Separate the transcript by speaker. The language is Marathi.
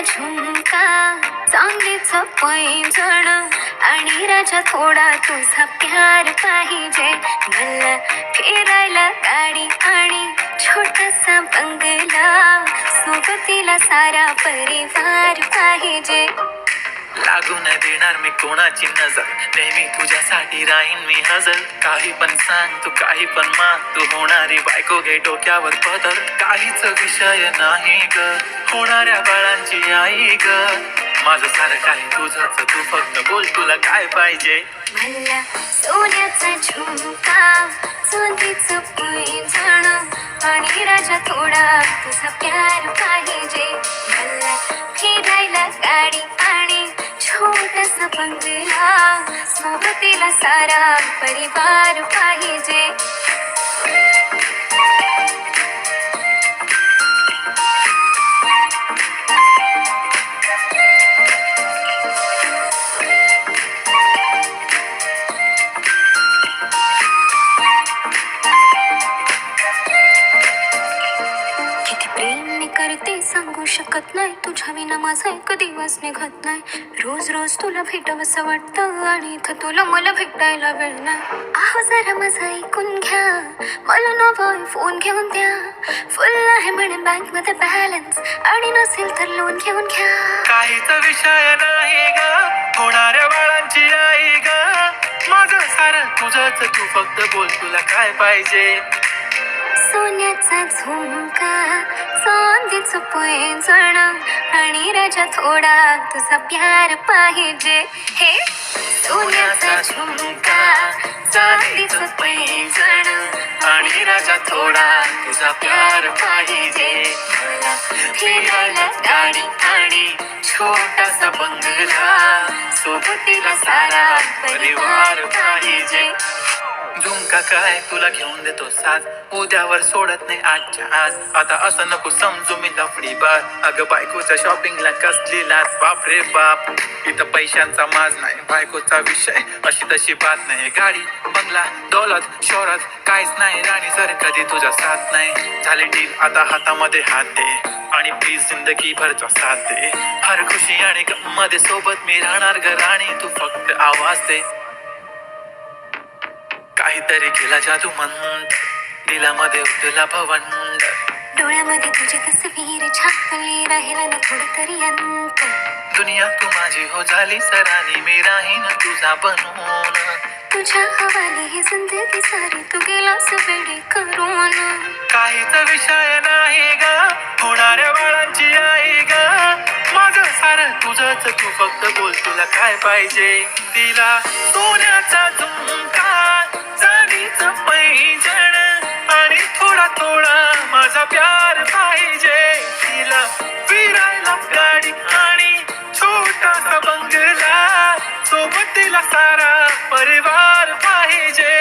Speaker 1: झुमका चांगलीच पैजण आणि राजा थोडा तुझा प्यार पाहिजे. मला फिरायला गाडी आणि छोटासा बंगला. सोबतीला सारा परिवार पाहिजे.
Speaker 2: लागू न देणार मी कोणाची नजर? नेहमी तुझ्यासाठी राहीन मी हजर. काही पण सांग तू काही पण मान तू. होणारी बायको घे डोक्यावर पदर. काहीच विषय नाही ग. होणाऱ्या बाळांची आई ग. माझं सारं काही तुझंच. तू फक्त बोल तुला काय पाहिजे?
Speaker 1: मला सोन्याचा झुमका चांदीचं पैंजण आणि राजा थोडा तुझा प्यार पाहिजे. बंगला सोबतीला सारा परिवार पाहिजे. प्रेम मी करते सांगू शकत नाही. तुझ्या विना माझा एक दिवस निघत नाही. रोज रोज तुला भेटावंसं वाटतं आणि इथं तुला मला भेटायला वेळ नाही. आहो जरा माझं ऐकून घ्या. मला नवं फोन घेऊन द्या. फुल आहे म्हणे बँकमध्ये बॅलन्स आणि नसेल तर लोन घेऊन घ्या.
Speaker 2: काहीच विषय नाही ग. होणाऱ्या बाळांची आई ग. माझं सारं तुझंच. तू फक्त बोल तुला काय पाहिजे?
Speaker 1: सोन्याचा झुमका चांदीचं पैंजण आणि राजा थोडा तुझा प्यार पाहिजे. हे सोन्याचा झुमका चांदीचं पैंजण
Speaker 2: आणि राजा थोडा तुझा प्यार पाहिजे.
Speaker 1: फिरायला गाडी आणि
Speaker 2: छोटासा बंगला सोबतीला सारा परिवार पाहिजे. का काय? तुला घेऊन देतो साज. उद्यावर सोडत नाही आजच्या आज. आता असं नको समजू मी लफडी बार अगं बायकोच्या शॉपिंगला कसली लाच बाप रे बाप. इथं पैशांचा माज नाही बायकोचा विषय. अशी तशी बात नाही. गाडी बंगला दौलत शोहरत काहीच नाही. राणी सर कधी तुझा साथ नाही. झाले डील आता हातामध्ये हात दे. आणि प्लीज जिंदगी भरचा साथ दे. हर खुशी आणि मध्ये सोबत मी राहणार ग राणी. तू फक्त आवाज दे. काहीतरी केला जादू मंद. दिलामध्ये उठला भवंड.
Speaker 1: डोळ्यामध्ये तुझी तसवीर छापली राहिला ना थोडं तरी अंत.
Speaker 2: दुनिया तू माझी हो झाली सरानी मी राहीन तुझा बनून.
Speaker 1: तुझ्या हवाली ही जिंदगी सारी तू गेलास वेडी करून.
Speaker 2: काहीच विषय नाही ग होणाऱ्या बाळांची आई ग. माझं सारं तुझंच तू फक्त बोल तुला काय पाहिजे? तिला सोन्याचा झुमका. थोडा माझा प्यार पाहिजे. तिला फिरायला गाडी आणि छोटासा बंगला. तिला सारा परिवार पाहिजे.